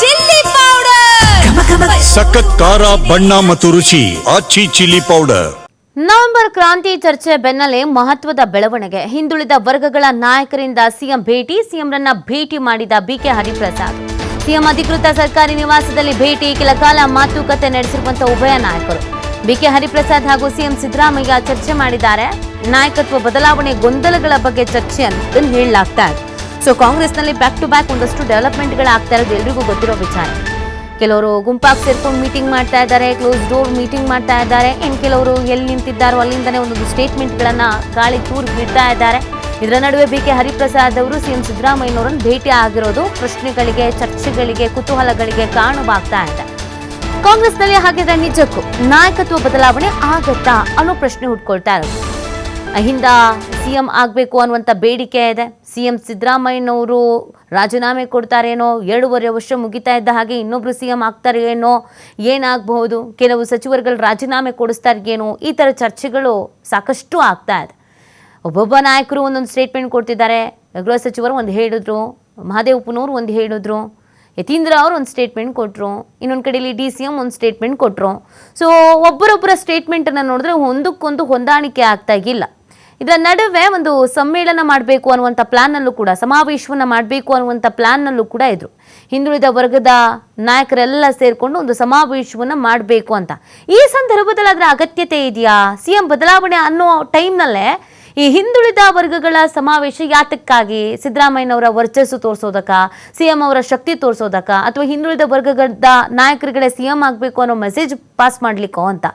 Chilli powder. ಸಖತ್ ಖಾರ ಬಣ್ಣ ಮತ್ತು ರುಚಿ. ಆಚಿ ಚಿಲ್ಲಿ ಪೌಡರ್. ನವೆಂಬರ್ ಕ್ರಾಂತಿ ಚರ್ಚೆ ಬೆನ್ನಲ್ಲೇ ಮಹತ್ವದ ಬೆಳವಣಿಗೆ. ಹಿಂದುಳಿದ ವರ್ಗಗಳ ನಾಯಕರಿಂದ ಸಿಎಂ ಭೇಟಿ ಸಿಎಂರನ್ನ ಭೇಟಿ ಮಾಡಿದ ಬಿಕೆ ಹರಿಪ್ರಸಾದ್. ಸಿಎಂ ಅಧಿಕೃತ ಸರ್ಕಾರಿ ನಿವಾಸದಲ್ಲಿ ಭೇಟಿ ಕೆಲ ಕಾಲ ಮಾತುಕತೆ ನಡೆಸಿರುವಂತಹ ಉಭಯ ನಾಯಕರು. ಬಿಕೆ ಹರಿಪ್ರಸಾದ್ ಹಾಗೂ ಸಿಎಂ ಸಿದ್ದರಾಮಯ್ಯ ಚರ್ಚೆ ಮಾಡಿದ್ದಾರೆ. ನಾಯಕತ್ವ ಬದಲಾವಣೆ ಗೊಂದಲಗಳ ಬಗ್ಗೆ ಚರ್ಚೆ ಅಂತ ಹೇಳಲಾಗ್ತಾ ಇದೆ. ಸೊ ಕಾಂಗ್ರೆಸ್ನಲ್ಲಿ ಬ್ಯಾಕ್ ಟು ಬ್ಯಾಕ್ ಒಂದಷ್ಟು ಡೆವಲಪ್ಮೆಂಟ್ಗಳಾಗ್ತಾ ಇರೋದು ಎಲ್ರಿಗೂ ಗೊತ್ತಿರೋ ವಿಚಾರ. ಕೆಲವರು ಗುಂಪಾಗಿ ಸೇರ್ಕೊಂಡು ಮೀಟಿಂಗ್ ಮಾಡ್ತಾ ಇದ್ದಾರೆ ಕ್ಲೋಸ್ ಡೋರ್ ಮೀಟಿಂಗ್ ಮಾಡ್ತಾ ಇದ್ದಾರೆ. ಇನ್ನು ಕೆಲವರು ಎಲ್ಲಿ ನಿಂತಿದ್ದಾರೋ ಅಲ್ಲಿಂದನೇ ಒಂದೊಂದು ಸ್ಟೇಟ್ಮೆಂಟ್ಗಳನ್ನು ಗಾಳಿ ತೂರಿ ಬಿಡ್ತಾ ಇದ್ದಾರೆ. ಇದರ ನಡುವೆ ಬಿ ಕೆ ಹರಿಪ್ರಸಾದ್ ಅವರು ಸಿಎಂ ಸಿದ್ದರಾಮಯ್ಯನವರನ್ನು ಭೇಟಿ ಆಗಿರೋದು ಪ್ರಶ್ನೆಗಳಿಗೆ, ಚರ್ಚೆಗಳಿಗೆ, ಕುತೂಹಲಗಳಿಗೆ ಕಾರಣವಾಗ್ತಾ ಇದೆ. ಕಾಂಗ್ರೆಸ್ನಲ್ಲಿ ಹಾಗಿದ್ರೆ ನಿಜಕ್ಕೂ ನಾಯಕತ್ವ ಬದಲಾವಣೆ ಆಗತ್ತಾ ಅನ್ನೋ ಪ್ರಶ್ನೆ ಹುಟ್ಕೊಳ್ತಾ ಇರೋದು. ಅಹಿಂದ ಸಿಎಂ ಆಗಬೇಕು ಅನ್ನುವಂಥ ಬೇಡಿಕೆ ಇದೆ. ಸಿಎಂ ಸಿದ್ದರಾಮಯ್ಯನವರು ರಾಜೀನಾಮೆ ಕೊಡ್ತಾರೇನೋ ಎರಡೂವರೆ ವರ್ಷ ಮುಗಿತಾ ಇದ್ದ ಹಾಗೆ ಇನ್ನೊಬ್ರು ಸಿಎಂ ಆಗ್ತಾರೆ ಏನೋ, ಏನಾಗಬಹುದು? ಕೆಲವು ಸಚಿವರುಗಳು ರಾಜೀನಾಮೆ ಕೊಡಿಸ್ತಾರೇನೋ ಈ ಥರ ಚರ್ಚೆಗಳು ಸಾಕಷ್ಟು ಆಗ್ತಾ ಇದೆ. ಒಬ್ಬೊಬ್ಬ ನಾಯಕರು ಒಂದೊಂದು ಸ್ಟೇಟ್ಮೆಂಟ್ ಕೊಡ್ತಿದ್ದಾರೆ. ಗೃಹ ಸಚಿವರು ಒಂದು ಹೇಳಿದ್ರು, ಮಹಾದೇವಪ್ಪನವರು ಒಂದು ಹೇಳಿದ್ರು, ಯತೀಂದ್ರ ಅವರು ಒಂದು ಸ್ಟೇಟ್ಮೆಂಟ್ ಕೊಟ್ಟರು ಇನ್ನೊಂದು ಕಡೆಯಲ್ಲಿ ಡಿ ಸಿ ಎಂ ಒಂದು ಸ್ಟೇಟ್ಮೆಂಟ್ ಕೊಟ್ಟರು ಸೊ ಒಬ್ಬರೊಬ್ಬರ ಸ್ಟೇಟ್ಮೆಂಟನ್ನು ನೋಡಿದ್ರೆ ಒಂದಕ್ಕೊಂದು ಹೊಂದಾಣಿಕೆ ಆಗ್ತಾ ಇಲ್ಲ. ಇದರ ನಡುವೆ ಒಂದು ಸಮ್ಮೇಳನ ಮಾಡಬೇಕು ಅನ್ನುವಂಥ ಪ್ಲಾನ್ನಲ್ಲೂ ಕೂಡ, ಸಮಾವೇಶವನ್ನು ಮಾಡಬೇಕು ಅನ್ನುವಂಥ ಪ್ಲಾನ್ನಲ್ಲೂ ಕೂಡ ಇದ್ರು ಹಿಂದುಳಿದ ವರ್ಗದ ನಾಯಕರೆಲ್ಲ ಸೇರಿಕೊಂಡು ಒಂದು ಸಮಾವೇಶವನ್ನು ಮಾಡಬೇಕು ಅಂತ. ಈ ಸಂದರ್ಭದಲ್ಲಿ ಅದರ ಅಗತ್ಯತೆ ಇದೆಯಾ? ಸಿ ಎಂ ಬದಲಾವಣೆ ಅನ್ನೋ ಟೈಮ್ನಲ್ಲೇ ಈ ಹಿಂದುಳಿದ ವರ್ಗಗಳ ಸಮಾವೇಶ ಯಾತಕ್ಕಾಗಿ ಸಿದ್ದರಾಮಯ್ಯನವರ ವರ್ಚಸ್ಸು ತೋರಿಸೋದಕ್ಕ, ಸಿಎಂ ಅವರ ಶಕ್ತಿ ತೋರಿಸೋದಕ್ಕ ಅಥವಾ ಹಿಂದುಳಿದ ವರ್ಗಗಳ ನಾಯಕರುಗಳೇ ಸಿಎಂ ಆಗಬೇಕು ಅನ್ನೋ ಮೆಸೇಜ್ ಪಾಸ್ ಮಾಡಲಿಕ್ಕೋ ಅಂತ.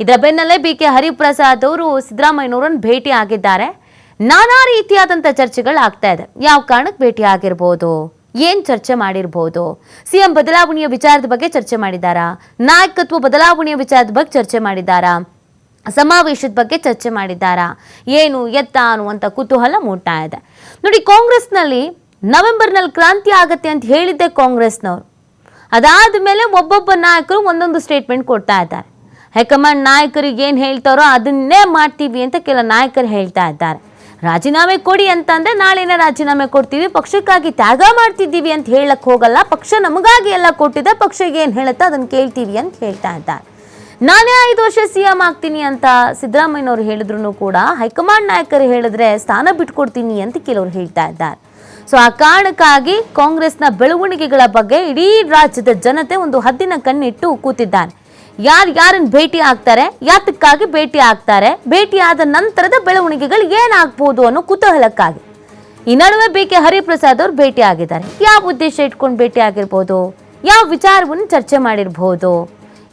ಇದರ ಬೆನ್ನಲ್ಲೇ ಬಿ ಕೆ ಹರಿಪ್ರಸಾದ್ ಅವರು ಸಿದ್ದರಾಮಯ್ಯನವರನ್ನು ಭೇಟಿ ಆಗಿದ್ದಾರೆ. ನಾನಾ ರೀತಿಯಾದಂಥ ಚರ್ಚೆಗಳು ಆಗ್ತಾ ಇದೆ. ಯಾವ ಕಾರಣಕ್ಕೆ ಭೇಟಿ ಆಗಿರ್ಬೋದು? ಏನ್ ಚರ್ಚೆ ಮಾಡಿರ್ಬೋದು? ಸಿಎಂ ಬದಲಾವಣೆಯ ವಿಚಾರದ ಬಗ್ಗೆ ಚರ್ಚೆ ಮಾಡಿದ್ದಾರಾ? ನಾಯಕತ್ವ ಬದಲಾವಣೆಯ ವಿಚಾರದ ಬಗ್ಗೆ ಚರ್ಚೆ ಮಾಡಿದ್ದಾರಾ? ಸಮಾವೇಶದ ಬಗ್ಗೆ ಚರ್ಚೆ ಮಾಡಿದ್ದಾರಾ. ಏನು, ಎತ್ತ ಅನ್ನುವಂಥ ಕುತೂಹಲ ಮೂಡ್ತಾ ಇದೆ. ನೋಡಿ, ಕಾಂಗ್ರೆಸ್ನಲ್ಲಿ ನವೆಂಬರ್ನಲ್ಲಿ ಕ್ರಾಂತಿ ಆಗತ್ತೆ ಅಂತ ಹೇಳಿದ್ದೆ ಕಾಂಗ್ರೆಸ್ನವರು. ಅದಾದ ಮೇಲೆ ಒಬ್ಬೊಬ್ಬ ನಾಯಕರು ಒಂದೊಂದು ಸ್ಟೇಟ್ಮೆಂಟ್ ಕೊಡ್ತಾ ಇದ್ದಾರೆ. ಹೈಕಮಾಂಡ್ ನಾಯಕರಿಗೆ ಏನು ಹೇಳ್ತಾರೋ ಅದನ್ನೇ ಮಾಡ್ತೀವಿ ಅಂತ ಕೆಲ ನಾಯಕರು ಹೇಳ್ತಾ ಇದ್ದಾರೆ. ರಾಜೀನಾಮೆ ಕೊಡಿ ಅಂತಂದರೆ ನಾಳೆನೇ ರಾಜೀನಾಮೆ ಕೊಡ್ತೀವಿ, ಪಕ್ಷಕ್ಕಾಗಿ ತ್ಯಾಗ ಮಾಡ್ತಿದ್ದೀವಿ ಅಂತ ಹೇಳಕ್ಕೆ ಹೋಗಲ್ಲ. ಪಕ್ಷ ನಮಗಾಗಿ ಎಲ್ಲ ಕೊಟ್ಟಿದೆ, ಪಕ್ಷ ಏನು ಹೇಳುತ್ತೆ ಅದನ್ನು ಕೇಳ್ತೀವಿ ಅಂತ ಹೇಳ್ತಾ ಇದ್ದಾರೆ. ನಾನೇ ಐದು ವರ್ಷ ಸಿ ಎಂ ಆಗ್ತೀನಿ ಅಂತ ಸಿದ್ದರಾಮಯ್ಯನವರು ಹೇಳಿದ್ರು ಕೂಡ ಹೈಕಮಾಂಡ್ ನಾಯಕರು ಹೇಳಿದ್ರೆ ಸ್ಥಾನ ಬಿಟ್ಕೊಡ್ತೀನಿ ಅಂತ ಕೆಲವರು ಹೇಳ್ತಾ ಇದ್ದಾರೆ. ಸೊ ಆ ಕಾರಣಕ್ಕಾಗಿ ಕಾಂಗ್ರೆಸ್ನ ಬೆಳವಣಿಗೆಗಳ ಬಗ್ಗೆ ಇಡೀ ರಾಜ್ಯದ ಜನತೆ ಒಂದು ಹದ್ದಿನ ಕಣ್ಣಿಟ್ಟು ಕೂತಿದ್ದಾರೆ. ಯಾರು ಯಾರನ್ನ ಭೇಟಿ ಆಗ್ತಾರೆ, ಯಾತಕ್ಕಾಗಿ ಭೇಟಿ ಆಗ್ತಾರೆ ಭೇಟಿಯಾದ ನಂತರದ ಬೆಳವಣಿಗೆಗಳು ಏನಾಗ್ಬೋದು ಅನ್ನೋ ಕುತೂಹಲಕ್ಕಾಗಿ. ಈ ನಡುವೆ ಬಿ ಕೆ ಹರಿಪ್ರಸಾದ್ ಅವರು ಭೇಟಿ ಆಗಿದ್ದಾರೆ. ಯಾವ ಉದ್ದೇಶ ಇಟ್ಕೊಂಡು ಭೇಟಿ ಆಗಿರ್ಬೋದು? ಯಾವ ವಿಚಾರವನ್ನು ಚರ್ಚೆ ಮಾಡಿರ್ಬೋದು?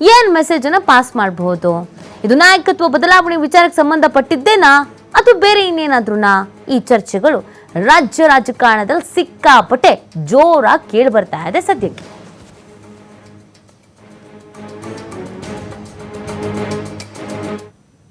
ಏನ್ ಮೆಸೇಜ್ ಅನ್ನ ಪಾಸ್ ಮಾಡಬಹುದು ಇದು ನಾಯಕತ್ವ ಬದಲಾವಣೆ ವಿಚಾರಕ್ಕೆ ಸಂಬಂಧಪಟ್ಟಿದ್ದೇನಾ? ಅಥವಾ ಬೇರೆ ಇನ್ನೇನಾದ್ರೂನಾ? ಈ ಚರ್ಚೆಗಳು ರಾಜ್ಯ ರಾಜಕಾರಣದಲ್ಲಿ ಸಿಕ್ಕಾಪಟ್ಟೆ ಜೋರಾಗಿ ಕೇಳಿ ಬರ್ತಾ ಇದೆ ಸದ್ಯಕ್ಕೆ.